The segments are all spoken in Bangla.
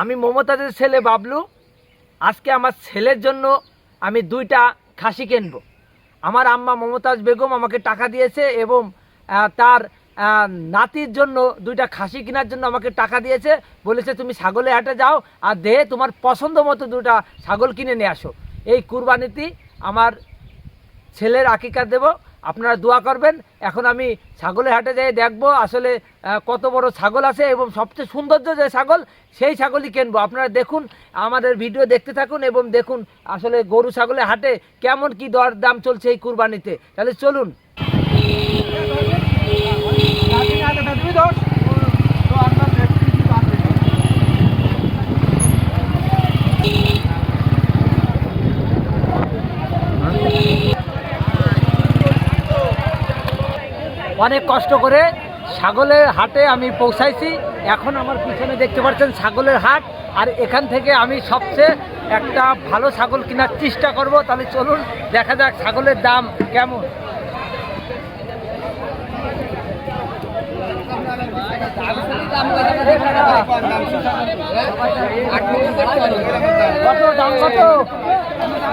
আমি মমতাজের ছেলে বাবলু। আজকে আমার ছেলের জন্য আমি দুইটা খাসি কিনবো। আমার আম্মা মমতাজ বেগম আমাকে টাকা দিয়েছে এবং তার নাতির জন্য দুইটা খাসি কেনার জন্য আমাকে টাকা দিয়েছে। বলেছে, তুমি ছাগলে হাটে যাও আর দেহে তোমার পছন্দ মতো দুটা ছাগল কিনে নিয়ে আসো। এই কুরবানিতে আমার ছেলের আকিকা দেব। আপনারা দোয়া করবেন এখন আমি ছাগলের হাটে যেয়ে দেখব আসলে কত বড় ছাগল আছে এবং সবচেয়ে সৌন্দর্য যে ছাগল সেই ছাগলই কিনবো আপনারা দেখুন আমাদের ভিডিও দেখতে থাকুন এবং দেখুন আসলে গরু ছাগলের হাটে কেমন কি দর দাম চলছে এই কুরবানিতে তাহলে চলুন অনেক কষ্ট করে ছাগলের হাটে আমি পৌঁছাইছি। এখন আমার পিছনে দেখতে পাচ্ছেন ছাগলের হাট আর এখান থেকে আমি সবচেয়ে একটা ভালো ছাগল কেনার চেষ্টা করব। তাহলে চলুন দেখা যাক ছাগলের দাম কেমন। কত দাম কত?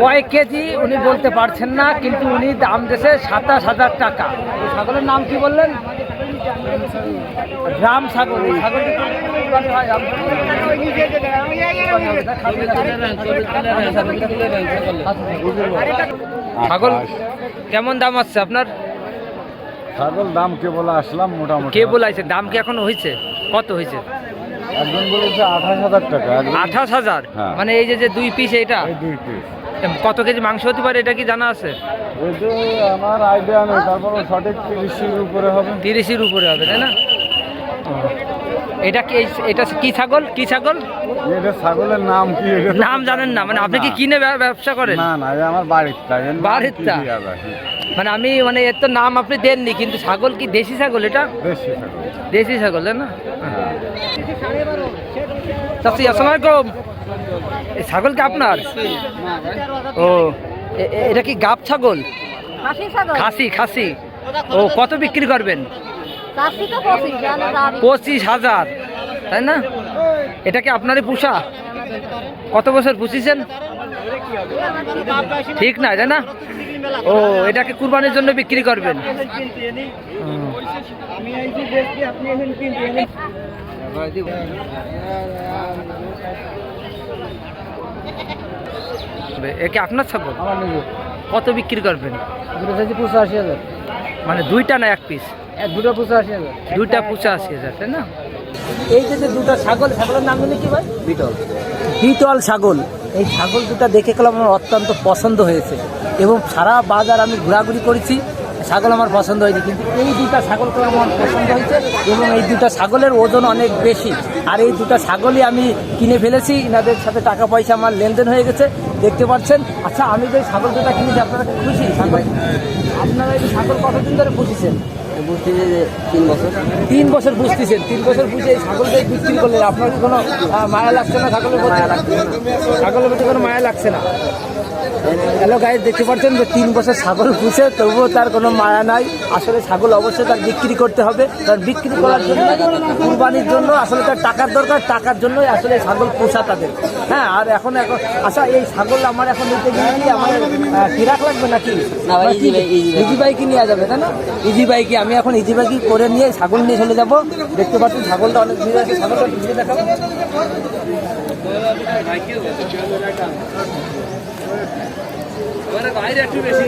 কয়েক কেজি উনি বলতে পারছেন না কিন্তু উনি দাম দেশে সাতাশ হাজার টাকা। ছাগলের নাম কি বললেন? রাম ছাগল। ছাগল কেমন দাম আছে আপনার? ছাগল দাম কে বলে আসলাম মোটামুটি। কে বলাইছে দাম কি এখন হয়েছে? কত হয়েছে? একজন বলেছে আঠাশ হাজার টাকা আঠাশ হাজার? হ্যাঁ। মানে এই যে যে দুই পিস এটা দুই পিস কত কেজি মাংস হতে পারে এটা কি জানা আছে? এতে আমার আইডিয়া নেই তারপর সঠিক তিরিশের উপরে হবে। তিরিশের উপরে হবে তাই না? এটা কি এটা কি ছাগল? কি ছাগল? এটা ছাগলের নাম কি? নাম জানেন না মানে আপনি কি কিনে ব্যবসা করেন? না না আমার বাড়ির বাড়ির মানে আমি মানে এর তো নাম আপনি দেননি কিন্তু ছাগল কি দেশি ছাগল এটা? দেশি ছাগল। দেশি ছাগল তাই না? হ্যাঁ। চাচি আসসালামু আলাইকুম। এই ছাগল কি আপনার? ও এটা কি গাব ছাগল? খাসি খাসি ও কত বিক্রি করবেন? পঁচিশ হাজার তাই না? এটা কি আপনারই পুষা? কত বছর পুষিছেন? ঠিক না তাই না ও এটাকে কুরবানির জন্য বিক্রি করবেন। একে আপনার ছাগল? কত বিক্রি করবেন? পঁচাশি হাজার। মানে দুইটা না এক পিস এক দুটো পঁচাশি হাজার। দুইটা পঁচাশি হাজার তাই না? এই যে যে দুটো ছাগল ছাগলের নাম কি ভাই? বিটল। বিটল ছাগল। এই ছাগল দুটো দেখে গেলাম আমার অত্যন্ত পছন্দ হয়েছে। এবং সারা বাজার আমি ঘোরাঘুরি করেছি, ছাগল আমার পছন্দ হয়েছে কিন্তু এই দুটা ছাগল আমার পছন্দ হয়েছে এবং এই দুটা ছাগলের ওজন অনেক বেশি। আর এই দুটো ছাগলই আমি কিনে ফেলেছি এনাদের সাথে টাকা পয়সা আমার লেনদেন হয়ে গেছে, দেখতে পাচ্ছেন। আচ্ছা আমি যে ছাগল দুটা কিনেছি, আপনারা খুশি? ছাগল আপনারা এই ছাগল কতদিন ধরে পুষেছেন? তিন বছর বুঝতেছেন, তিন বছর বুঝে এই ছাগলটাই বিক্রি করলেন। আপনার কি কোনো মায়া লাগছে না ছাগলের প্রতি? ছাগলের প্রতি কোনো মায়া লাগছে না? হ্যালো গাইজ দেখতে পাচ্ছেন যে তিন বছর ছাগল পুষে তবুও তার কোনো মায়া নাই। আসলে ছাগল অবশ্যই তার বিক্রি করতে হবে। তার বিক্রি করার জন্য কুরবানির জন্য আসলে তার টাকার দরকার টাকার জন্যই আসলে ছাগল পোষা তাদের। হ্যাঁ আর এখন এখন আচ্ছা এই ছাগল আমার এখন নিতে গেলে কি আমার কিরাক লাগবে নাকি? ইজি ভাই, ইজি ভাই। ইজি বাইকে নিয়ে যাবে তাই না? ইজি বাইকে আমি এখন ইজি বাইকে করে নিয়ে ছাগল নিয়ে চলে যাব। দেখতে পাচ্ছেন ছাগলটা অনেক ভিড় আছে ছাগলটা ভিড়ে দেখাবো। বাইরে একটু বেশি